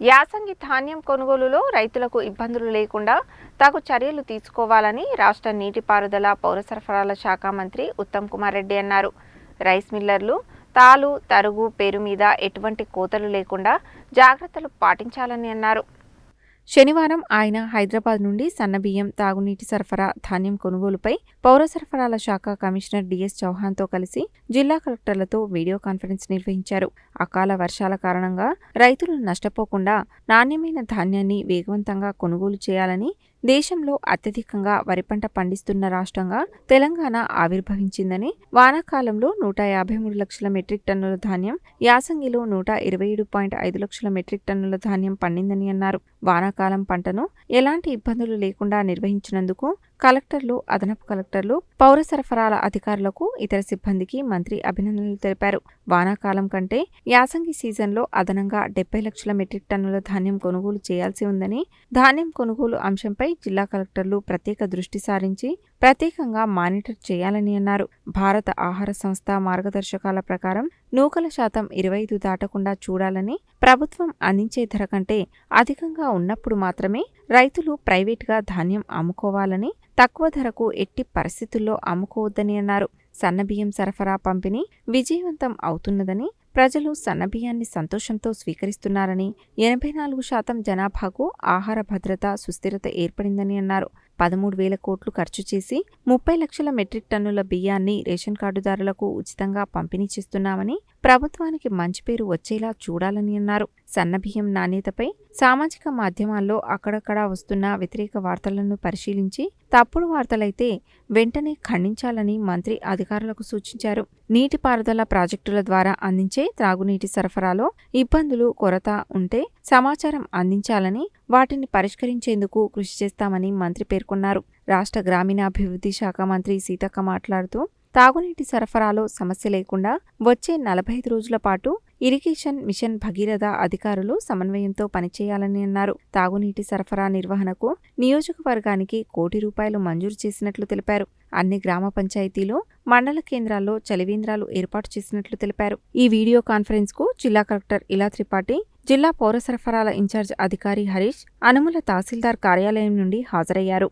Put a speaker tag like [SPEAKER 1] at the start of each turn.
[SPEAKER 1] యాసంగి ధాన్యం కొనుగోలులో రైతులకు ఇబ్బందులు లేకుండా తగు చర్యలు తీసుకోవాలని రాష్ట్ర నీటిపారుదల పౌర సరఫరాల శాఖ మంత్రి ఉత్తమ్ కుమార్ రెడ్డి అన్నారు. రైస్ మిల్లర్లు తాలు తరుగు పేరు మీద ఎటువంటి కోతలు లేకుండా జాగ్రత్తలు పాటించాలని అన్నారు. శనివారం ఆయన హైదరాబాద్ నుండి సన్నబియ్యం తాగునీటి సరఫరా ధాన్యం కొనుగోలుపై పౌర సరఫరాల శాఖ కమిషనర్ డిఎస్ చౌహాన్తో కలిసి జిల్లా కలెక్టర్లతో వీడియో కాన్ఫరెన్స్ నిర్వహించారు. అకాల వర్షాల కారణంగా రైతులు నష్టపోకుండా నాణ్యమైన ధాన్యాన్ని వేగవంతంగా కొనుగోలు చేయాలని దేశంలో అత్యధికంగా వరి పంట పండిస్తున్న రాష్ట్రంగా తెలంగాణ ఆవిర్భవించిందని వానాకాలంలో నూట యాభై మూడు లక్షల మెట్రిక్ టన్నుల ధాన్యం యాసంగిలో నూట ఇరవై ఏడు పాయింట్ ఐదు లక్షల మెట్రిక్ టన్నుల ధాన్యం పండిందని అన్నారు. వానాకాలం పంటను ఎలాంటి ఇబ్బందులు లేకుండా నిర్వహించినందుకు కలెక్టర్లు అదనపు కలెక్టర్లు పౌర సరఫరాల అధికారులకు ఇతర సిబ్బందికి మంత్రి అభినందనలు తెలిపారు. వానాకాలం కంటే యాసంగి సీజన్లో అదనంగా డెబ్బై లక్షల మెట్రిక్ టన్నుల ధాన్యం కొనుగోలు చేయాల్సి ఉందని ధాన్యం కొనుగోలు అంశంపై జిల్లా కలెక్టర్లు ప్రత్యేక దృష్టి సారించి ప్రత్యేకంగా మానిటర్ చేయాలని అన్నారు. భారత ఆహార సంస్థ మార్గదర్శకాల ప్రకారం నూకల శాతం ఇరవై ఐదు దాటకుండా చూడాలని ప్రభుత్వం అందించే ధర కంటే అధికంగా ఉన్నప్పుడు మాత్రమే రైతులు ప్రైవేటుగా ధాన్యం అమ్ముకోవాలని తక్కువ ధరకు ఎట్టి పరిస్థితుల్లో అమ్ముకోవద్దని అన్నారు. సన్నబియ్యం సరఫరా పంపిణీ విజయవంతం అవుతున్నదని ప్రజలు సన్నబియ్యాన్ని సంతోషంతో స్వీకరిస్తున్నారని ఎనభై నాలుగు శాతం జనాభాకు ఆహార భద్రత సుస్థిరత ఏర్పడిందని అన్నారు. పదమూడు వేల కోట్లు ఖర్చు చేసి ముప్పై లక్షల మెట్రిక్ టన్నుల బియ్యాన్ని రేషన్ కార్డుదారులకు ఉచితంగా పంపిణీ చేస్తున్నామని ప్రభుత్వానికి మంచి పేరు వచ్చేలా చూడాలని అన్నారు. సన్నబియ్యం నాణ్యతపై సామాజిక మాధ్యమాల్లో అక్కడక్కడ వస్తున్న వ్యతిరేక వార్తలను పరిశీలించి తప్పుడు వార్తలైతే వెంటనే ఖండించాలని మంత్రి అధికారులకు సూచించారు. నీటిపారుదల ప్రాజెక్టుల ద్వారా అందించే త్రాగునీటి సరఫరాలో ఇబ్బందులు కొరత ఉంటే సమాచారం అందించాలని వాటిని పరిష్కరించేందుకు కృషి చేస్తామని మంత్రి పేర్కొన్నారు. రాష్ట్ర గ్రామీణాభివృద్ధి శాఖ మంత్రి సీతక్క మాట్లాడుతూ తాగునీటి సరఫరాలో సమస్య లేకుండా వచ్చే నలభై ఐదు రోజుల పాటు ఇరిగేషన్ మిషన్ భగీరథ అధికారులు సమన్వయంతో పనిచేయాలని అన్నారు. తాగునీటి సరఫరా నిర్వహణకు నియోజకవర్గానికి కోటి రూపాయలు మంజూరు చేసినట్లు తెలిపారు. అన్ని గ్రామ పంచాయతీలు మండల కేంద్రాల్లో చలివేంద్రాలు ఏర్పాటు చేసినట్లు తెలిపారు. ఈ వీడియో కాన్ఫరెన్స్కు జిల్లా కలెక్టర్ ఇలా త్రిపాఠి జిల్లా పౌర సరఫరాల ఇన్ఛార్జ్ అధికారి హరీష్ అనుముల తహసీల్దార్ కార్యాలయం నుండి హాజరయ్యారు.